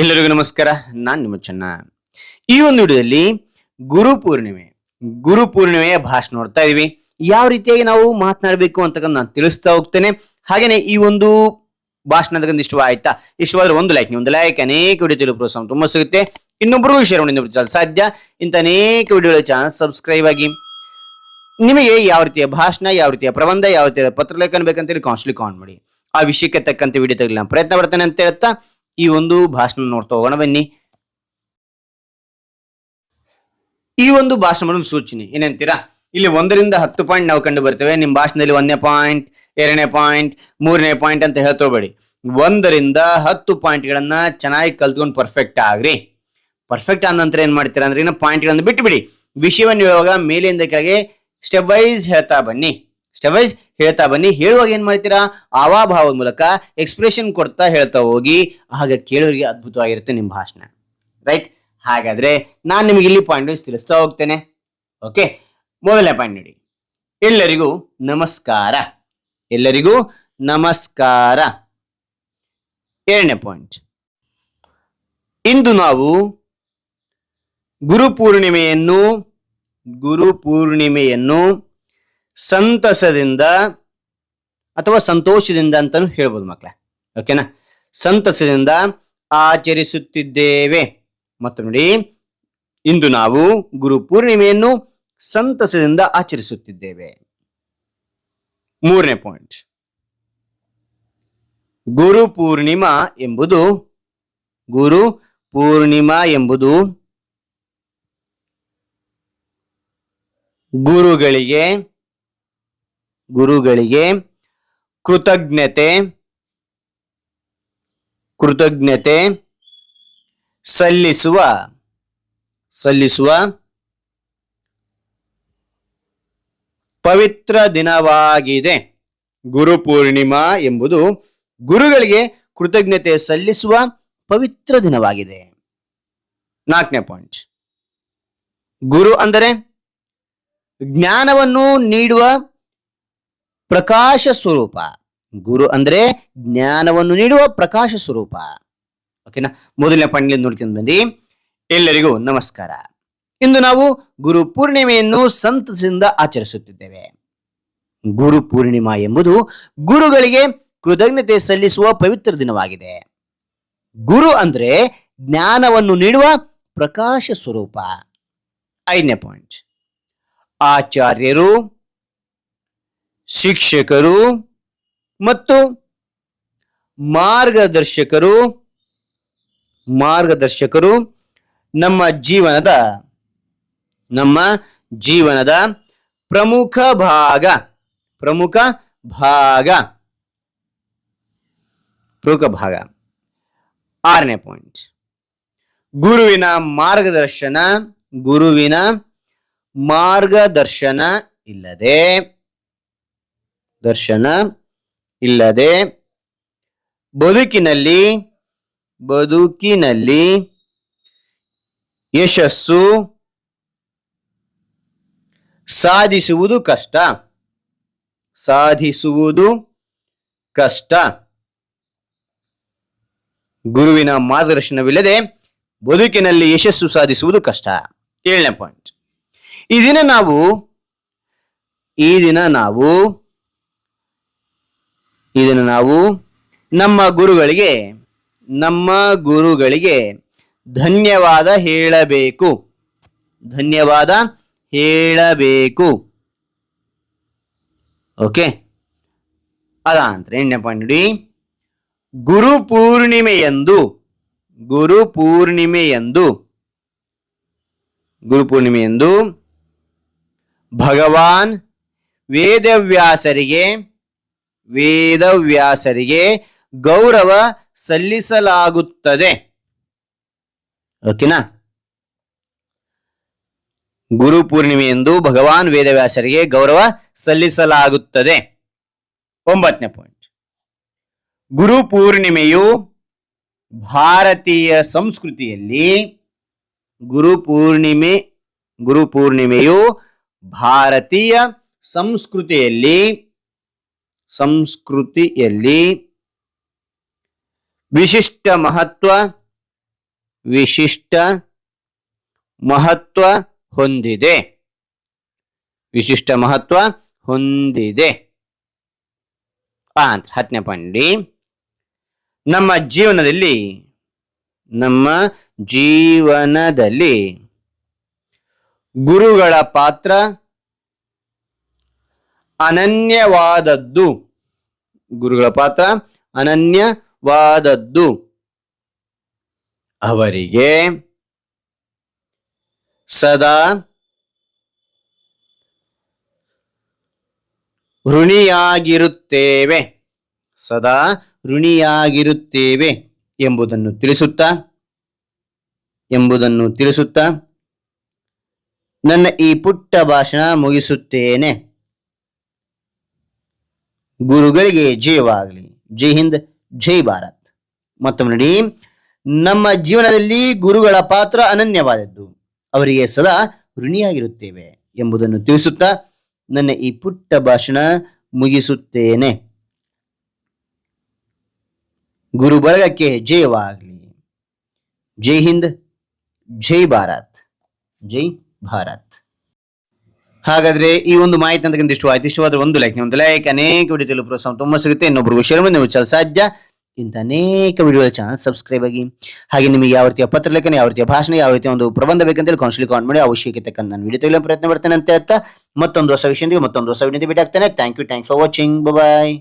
ಎಲ್ಲರಿಗೂ ನಮಸ್ಕಾರ, ನಾನು ನಿಮ್ಮ ಚೆನ್ನ. ಈ ಒಂದು ವಿಡಿಯೋದಲ್ಲಿ ಗುರು ಪೂರ್ಣಿಮೆ. ಗುರು ಪೂರ್ಣಿಮೆಯ ಭಾಷಣ ನೋಡ್ತಾ ಇದೀವಿ. ಯಾವ ರೀತಿಯಾಗಿ ನಾವು ಮಾತನಾಡಬೇಕು ಅಂತಕ್ಕಂಥ ನಾನು ತಿಳಿಸ್ತಾ ಹೋಗ್ತೇನೆ. ಹಾಗೇನೆ ಈ ಒಂದು ಭಾಷಣದ ಇಷ್ಟ ಆಯ್ತಾ? ಇಷ್ಟವಾದ್ರೆ ಒಂದು ಲೈಕ್ ನೀವು ಒಂದು ಲೈಕ್ ಅನೇಕ ವಿಡಿಯೋ ತಿಳಿಯೋ ಪ್ರೋತ್ಸಾಹ ತುಂಬಾ ಸಿಗುತ್ತೆ. ಇನ್ನೊಬ್ಬರಿಗೂ ಶೇರ್ ಮಾಡಿ ಸಾಧ್ಯ? ಇಂಥ ಅನೇಕ ವಿಡಿಯೋಗಳ ಚಾನಲ್ ಸಬ್ಸ್ಕ್ರೈಬ್ ಆಗಿ. ನಿಮಗೆ ಯಾವ ರೀತಿಯ ಭಾಷಣ, ಯಾವ ರೀತಿಯ ಪ್ರಬಂಧ, ಯಾವ ರೀತಿಯ ಪತ್ರ ಲೈಕನ್ ಬೇಕಂತ ಬೇಕಂತೇಳಿ ಕಾನ್ಸ್ಟ್ಲಿ ಕಾನ್ ಮಾಡಿ. ಆ ವಿಷಯಕ್ಕೆ ತಕ್ಕಂತೆ ವಿಡಿಯೋ ತೆಗಲಿ ನಾನು ಪ್ರಯತ್ನ ಪಡ್ತೇನೆ ಅಂತ ಹೇಳ್ತಾ ಈ ಒಂದು ಭಾಷಣ ನೋಡ್ತಾ ಹೋಗೋಣ. ಬನ್ನಿ. ಈ ಒಂದು ಭಾಷಣವನ್ನು ಸೂಚನೆ, ಏನಂತೀರಾ? ಇಲ್ಲಿ ಒಂದರಿಂದ ಹತ್ತು ಪಾಯಿಂಟ್ ನಾವು ಕಂಡು ಬರ್ತೇವೆ. ನಿಮ್ಮ ಭಾಷಣದಲ್ಲಿ ಒಂದನೇ ಪಾಯಿಂಟ್ ಎರಡನೇ ಪಾಯಿಂಟ್ ಮೂರನೇ ಪಾಯಿಂಟ್ ಅಂತ ಹೇಳ್ತೋಬೇಡಿ ಒಂದರಿಂದ ಹತ್ತು ಪಾಯಿಂಟ್ಗಳನ್ನ ಚೆನ್ನಾಗಿ ಕಲ್ತ್ಕೊಂಡು ಪರ್ಫೆಕ್ಟ್ ಆಗ್ರಿ. ಪರ್ಫೆಕ್ಟ್ ಆದ ನಂತರ ಏನ್ ಮಾಡ್ತೀರಾ ಅಂದ್ರೆ ಪಾಯಿಂಟ್ಗಳನ್ನು ಬಿಟ್ಟುಬಿಡಿ ವಿಷಯವನ್ನು ಹೇಳುವಾಗ ಮೇಲಿಂದ ಕೆಳಗೆ ಸ್ಟೆಪ್ ವೈಸ್ ಹೇಳ್ತಾ ಬನ್ನಿ. ಸ್ಟೆಪ್ ಹೇಳ್ತಾ ಬನ್ನಿ, ಹೇಳುವಾಗ ಏನ್ ಮಾಡ್ತೀರಾ? ಆವಾಭಾವದ ಮೂಲಕ ಎಕ್ಸ್ಪ್ರೆಷನ್ ಕೊಡ್ತಾ ಹೇಳ್ತಾ ಹೋಗಿ, ಆಗ ಕೇಳೋರಿಗೆ ಅದ್ಭುತವಾಗಿರುತ್ತೆ ನಿಮ್ಮ ಭಾಷಣ. ರೈಟ್ ಹಾಗಾದ್ರೆ ನಾನು ನಿಮಗೆ ಇಲ್ಲಿ ಪಾಯಿಂಟ್ ತಿಳಿಸ್ತಾ ಹೋಗ್ತೇನೆ. ಓಕೆ ಮೊದಲನೇ ಪಾಯಿಂಟ್ ನೋಡಿ. ಎಲ್ಲರಿಗೂ ನಮಸ್ಕಾರ. ಎಲ್ಲರಿಗೂ ನಮಸ್ಕಾರ. ಎರಡನೇ ಪಾಯಿಂಟ್ ಇಂದು ನಾವು ಗುರುಪೂರ್ಣಿಮೆಯನ್ನು ಗುರುಪೂರ್ಣಿಮೆಯನ್ನು ಸಂತಸದಿಂದ ಅಥವಾ ಸಂತೋಷದಿಂದ ಅಂತಾನು ಹೇಳ್ಬೋದು ಮಕ್ಕಳೇ ಓಕೆನಾ ಸಂತಸದಿಂದ ಆಚರಿಸುತ್ತಿದ್ದೇವೆ. ಮತ್ತು ನೋಡಿ, ಇಂದು ನಾವು ಗುರು ಪೂರ್ಣಿಮೆಯನ್ನು ಸಂತಸದಿಂದ ಆಚರಿಸುತ್ತಿದ್ದೇವೆ. ಮೂರನೇ ಪಾಯಿಂಟ್ ಗುರು ಪೂರ್ಣಿಮಾ ಎಂಬುದು, ಗುರು ಪೂರ್ಣಿಮಾ ಎಂಬುದು ಗುರುಗಳಿಗೆ ಗುರುಗಳಿಗೆ ಕೃತಜ್ಞತೆ ಕೃತಜ್ಞತೆ ಸಲ್ಲಿಸುವ ಸಲ್ಲಿಸುವ ಪವಿತ್ರ ದಿನವಾಗಿದೆ. ಗುರು ಪೂರ್ಣಿಮಾ ಎಂಬುದು ಗುರುಗಳಿಗೆ ಕೃತಜ್ಞತೆ ಸಲ್ಲಿಸುವ ಪವಿತ್ರ ದಿನವಾಗಿದೆ. ನಾಲ್ಕನೇ ಪಾಯಿಂಟ್ ಗುರು ಅಂದರೆ ಜ್ಞಾನವನ್ನು ನೀಡುವ ಪ್ರಕಾಶ ಸ್ವರೂಪ. ಗುರು ಅಂದ್ರೆ ಜ್ಞಾನವನ್ನು ನೀಡುವ ಪ್ರಕಾಶ ಸ್ವರೂಪ. ಓಕೆನಾ ಮೊದಲನೇ ಪಾಯಿಂಟ್ ನೋಡ್ಕೊಂಡು ಬನ್ನಿ ಎಲ್ಲರಿಗೂ ನಮಸ್ಕಾರ. ಇಂದು ನಾವು ಗುರು ಪೂರ್ಣಿಮೆಯನ್ನು ಸಂತಸದಿಂದ ಆಚರಿಸುತ್ತಿದ್ದೇವೆ. ಗುರು ಪೂರ್ಣಿಮಾ ಎಂಬುದು ಗುರುಗಳಿಗೆ ಕೃತಜ್ಞತೆ ಸಲ್ಲಿಸುವ ಪವಿತ್ರ ದಿನವಾಗಿದೆ. ಗುರು ಅಂದ್ರೆ ಜ್ಞಾನವನ್ನು ನೀಡುವ ಪ್ರಕಾಶ ಸ್ವರೂಪ. ಐದನೇ ಪಾಯಿಂಟ್ ಆಚಾರ್ಯರು ಶಿಕ್ಷಕರು ಮತ್ತು ಮಾರ್ಗದರ್ಶಕರು ಮಾರ್ಗದರ್ಶಕರು ನಮ್ಮ ಜೀವನದ ನಮ್ಮ ಜೀವನದ ಪ್ರಮುಖ ಭಾಗ ಪ್ರಮುಖ ಭಾಗ ಪ್ರಮುಖ ಭಾಗ. ಆರನೇ ಪಾಯಿಂಟ್ ಗುರುವಿನ ಮಾರ್ಗದರ್ಶನ ಗುರುವಿನ ಮಾರ್ಗದರ್ಶನ ಇಲ್ಲದೆ ದರ್ಶನ ಇಲ್ಲದೆ ಬದುಕಿನಲ್ಲಿ ಬದುಕಿನಲ್ಲಿ ಯಶಸ್ಸು ಸಾಧಿಸುವುದು ಕಷ್ಟ. ಸಾಧಿಸುವುದು ಕಷ್ಟ. ಗುರುವಿನ ಮಾರ್ಗದರ್ಶನವಿಲ್ಲದೆ ಬದುಕಿನಲ್ಲಿ ಯಶಸ್ಸು ಸಾಧಿಸುವುದು ಕಷ್ಟ. ಏಳನೇ ಪಾಯಿಂಟ್ ಈ ದಿನ ನಾವು, ಈ ದಿನ ನಾವು ಈ ದಿನ ನಾವು ನಮ್ಮ ಗುರುಗಳಿಗೆ ನಮ್ಮ ಗುರುಗಳಿಗೆ ಧನ್ಯವಾದ ಹೇಳಬೇಕು. ಧನ್ಯವಾದ ಹೇಳಬೇಕು. ಓಕೆ? ಅದ ಅಂತ ಪಾಯಿಂಟ್ ನೋಡಿ. ಗುರು ಪೂರ್ಣಿಮೆಯಂದು ಗುರು ಪೂರ್ಣಿಮೆಯಂದು ಗುರು ಪೂರ್ಣಿಮೆಯಂದು ಭಗವಾನ್ ವೇದವ್ಯಾಸರಿಗೆ ವೇದವ್ಯಾಸರಿಗೆ ಗೌರವ ಸಲ್ಲಿಸಲಾಗುತ್ತದೆ. ಓಕೆನಾ? ಗುರು ಪೂರ್ಣಿಮೆಯಂದು ಭಗವಾನ್ ವೇದವ್ಯಾಸರಿಗೆ ಗೌರವ ಸಲ್ಲಿಸಲಾಗುತ್ತದೆ. ಒಂಬತ್ತನೇ ಪಾಯಿಂಟ್ ಗುರು ಪೂರ್ಣಿಮೆಯು ಭಾರತೀಯ ಸಂಸ್ಕೃತಿಯಲ್ಲಿ ಗುರು ಪೂರ್ಣಿಮೆ, ಗುರು ಪೂರ್ಣಿಮೆಯು ಭಾರತೀಯ ಸಂಸ್ಕೃತಿಯಲ್ಲಿ ಸಂಸ್ಕೃತಿಯಲ್ಲಿ ವಿಶಿಷ್ಟ ಮಹತ್ವ ವಿಶಿಷ್ಟ ಮಹತ್ವ ಹೊಂದಿದೆ. ವಿಶಿಷ್ಟ ಮಹತ್ವ ಹೊಂದಿದೆ. ಅಂತ ಹತ್ತನೇ ಪಾಯಿಂಟ್ ನಮ್ಮ ಜೀವನದಲ್ಲಿ ನಮ್ಮ ಜೀವನದಲ್ಲಿ ಗುರುಗಳ ಪಾತ್ರ ಅನನ್ಯವಾದದ್ದು. ಗುರುಗಳ ಪಾತ್ರ ಅನನ್ಯವಾದದ್ದು. ಅವರಿಗೆ ಸದಾ ಋಣಿಯಾಗಿರುತ್ತೇವೆ. ಸದಾ ಋಣಿಯಾಗಿರುತ್ತೇವೆ ಎಂಬುದನ್ನು ತಿಳಿಸುತ್ತಾ ಎಂಬುದನ್ನು ತಿಳಿಸುತ್ತಾ, ನನ್ನ ಈ ಪುಟ್ಟ ಭಾಷಣ ಮುಗಿಸುತ್ತೇನೆ. ಗುರುಗಳಿಗೆ ಜಯವಾಗಲಿ. ಜೈ ಹಿಂದ್, ಜೈ ಭಾರತ್. ಮತ್ತೊಮ್ಮೆ ನೋಡಿ, ನಮ್ಮ ಜೀವನದಲ್ಲಿ ಗುರುಗಳ ಪಾತ್ರ ಅನನ್ಯವಾದದ್ದು. ಅವರಿಗೆ ಸದಾ ಋಣಿಯಾಗಿರುತ್ತೇವೆ ಎಂಬುದನ್ನು ತಿಳಿಸುತ್ತಾ ನನ್ನ ಈ ಪುಟ್ಟ ಭಾಷಣ ಮುಗಿಸುತ್ತೇನೆ. ಗುರು ಬಳಗಕ್ಕೆ ಜಯವಾಗಲಿ. ಜೈ ಹಿಂದ್, ಜೈ ಭಾರತ್. ಜೈ ಭಾರತ್. ಹಾಗಾದ್ರೆ ಈ ಒಂದು ಮಾಹಿತಿ ಅಂತಕ್ಕಂಥ ಇಷ್ಟು ಆಯ್ತು. ಇಷ್ಟವಾದ್ರೆ ಒಂದು ಲೈಕ್ ಒಂದು ಲೈಕ್ ಅನೇಕ ವಿಡಿಯೋ ಪ್ರೋತ್ಸಾಹ ತುಂಬ ಸಿಗುತ್ತೆ. ಇನ್ನೊಬ್ಬರಿಗೂ ಶೇರ್ ನೀವು ಚಲ ಸಾಧ್ಯ. ಇಂಥ ಅನೇಕ ವಿಡಿಯೋ ಚಾನಲ್ ಸಬ್ಸ್ಕ್ರೈಬ್ ಆಗಿ, ಹಾಗೆ ನಿಮಗೆ ಯಾವ ರೀತಿಯ ಪತ್ರ ಲೇಖನ, ಯಾವ ರೀತಿಯ ಭಾಷಣ, ಯಾವ ರೀತಿಯ ಒಂದು ಪ್ರಬಂಧ ಬೇಕಂತೇಳಿ ಕೌನ್ಸಿಲ್ ಕಾನ್ ಮಾಡಿ ಅವಶ್ಯಕತೆ ತಕ್ಕಂತ ನಾನು ವಿಡಿಯೋ ತೆಗೆಯಲು ಪ್ರಯತ್ನ ಮಾಡ್ತೇನೆ ಅಂತ ಹೇಳ್ತಾ ಮತ್ತೊಂದು ಹೊಸ ವಿಷಯದೊಂದಿಗೆ ಮತ್ತೊಂದು ಹೊಸ ವಿಡಿಯೋ ಭೇಟಿ ಆಗ್ತೇನೆ thank you thanks for watching bye